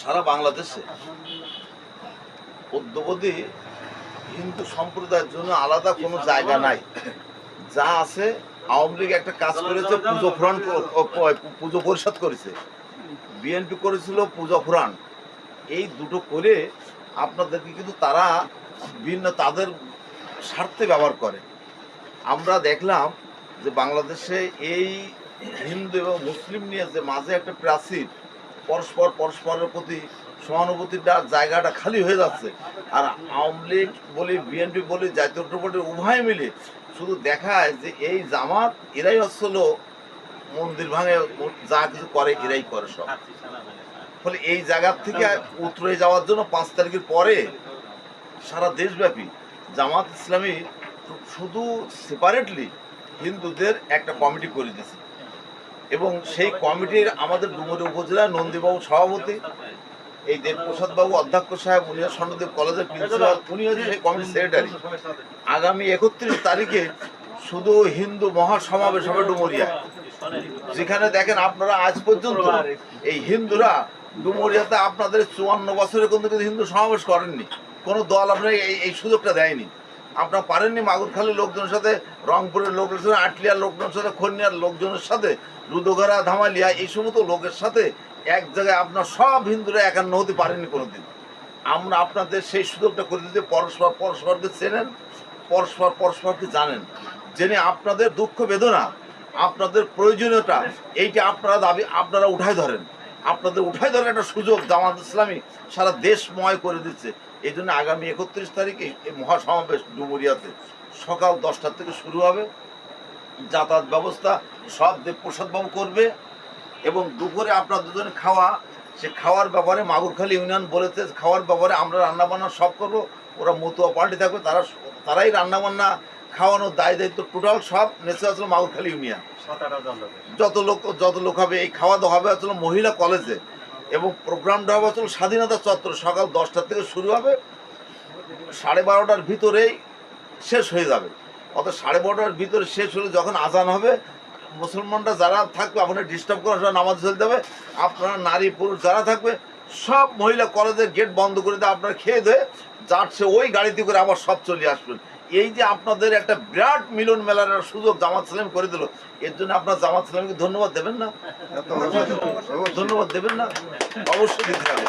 সারা বাংলাদেশে। অদ্যবধি হিন্দু সম্প্রদায়ের জন্য আলাদা কোনো জায়গা নাই। যা আছে, আওয়ামী লীগ একটা কাজ করেছে, পুজো ফুরান পুজো পরিষদ করেছে। বিএনপি করেছিল পুজো ফুরান। এই দুটো করে আপনাদেরকে কিন্তু তারা ভিন্ন তাদের স্বার্থে ব্যবহার করে। আমরা দেখলাম যে বাংলাদেশে এই হিন্দু এবং মুসলিম নিয়ে যে মাঝে একটা প্রাচীর পরস্পর পরস্পরের প্রতি সহানুভূতির জায়গাটা খালি হয়ে যাচ্ছে। আর আওয়ামী লীগ বলি, বিএনপি বলি, জাতীয় উভয় মিলে শুধু দেখায় যে এই জামাত, এরাই হচ্ছিল মন্দির ভাঙে, যা কিছু করে এরাই করে সব। ফলে এই জায়গার থেকে উতরে যাওয়ার জন্য পাঁচ তারিখের পরে সারা দেশব্যাপী জামাত ইসলামী শুধু সেপারেটলি হিন্দুদের একটা কমিটি করে দিয়েছে। এবং সেই কমিটির আমাদের ডুমুরি উপজেলা নন্দীবাবু সভাপতি, এই দেবপ্রসাদ বাবু অধ্যক্ষ সাহেব উনি স্বর্ণদেব কলেজের প্রিন্সিপাল উনি হচ্ছে সেই কমিটির সেক্রেটারি। আগামী একত্রিশ তারিখে শুধু হিন্দু মহাসমাবেশ হবে ডুমুরিয়ায়। যেখানে দেখেন আপনারা আজ পর্যন্ত এই হিন্দুরা ডুমুরিয়াতে আপনাদের চুয়ান্ন বছরে কিন্তু হিন্দু সমাবেশ করেননি। কোনো দল আপনার এই সুযোগটা দেয়নি। আপনারা পারেননি মাগুরখালীর লোকজনের সাথে, রংপুরের লোকের সাথে, আটলিয়ার লোকজনের সাথে, খনিয়ার লোকজনের সাথে রুদোগড়া ধামালিয়া, এই সমস্ত লোকের সাথে এক জায়গায় আপনার সব হিন্দুরা একান্ন হতে পারেননি কোনোদিন। আমরা আপনাদের সেই সুযোগটা করে দিতে পরস্পর পরস্পরকে চেনেন, পরস্পর পরস্পরকে জানেন। জেনে আপনাদের দুঃখ বেদনা, আপনাদের প্রয়োজনীয়তা, এইটা আপনারা দাবি, আপনারা উঠায় ধরেন। আপনাদের উঠায় ধরার একটা সুযোগ জামাত ইসলামী সারা দেশময় করে দিচ্ছে। এই জন্য আগামী একত্রিশ তারিখে এই মহাসমাবেশ ডুমুরিয়াতে সকাল দশটার থেকে শুরু হবে। যাতায়াত ব্যবস্থা সব দেবপ্রসাদবাবু করবে এবং দুপুরে আপনার দুজন খাওয়া সে খাওয়ার ব্যাপারে মাগুরখালী ইউনিয়ন বলেছে খাওয়ার ব্যাপারে আমরা রান্নাবান্না সব করব ওরা মতুয়া পার্টি থাকবে তারা তারাই রান্নাবান্না খাওয়ানোর দায় দায়িত্ব টোটাল সব নেচে আসলো মাগুরখালী ইউনিয়ন। যত লোক যত লোক হবে এই খাওয়া দাওয়া হবে আসলে মহিলা কলেজে। এবং প্রোগ্রামটা হবে আসলে স্বাধীনতা চত্বর। সকাল দশটার থেকে শুরু হবে। সাড়ে বারোটার ভিতরেই শেষ হয়ে যাবে। অত সাড়ে বারোটার ভিতরে শেষ হলে যখন আজান হবে, মুসলমানরা যারা থাকবে, আপনার ডিস্টার্ব করার সময় নামাজ চলতে হবে। আপনারা নারী, পুরুষ যারা থাকবে, সব মহিলা কলেজের গেট বন্ধ করে দিয়ে আপনারা খেয়ে দিয়ে যাচ্ছে, ওই গাড়িতে করে আবার সব চলে আসবেন। এই যে আপনাদের একটা বিরাট মিলন মেলার সুযোগ জামাত সালাম করে দিল এর জন্য আপনার জামাত সালামকে ধন্যবাদ দেবেন না? ধন্যবাদ দেবেন না? অবশ্যই দিতে হবে।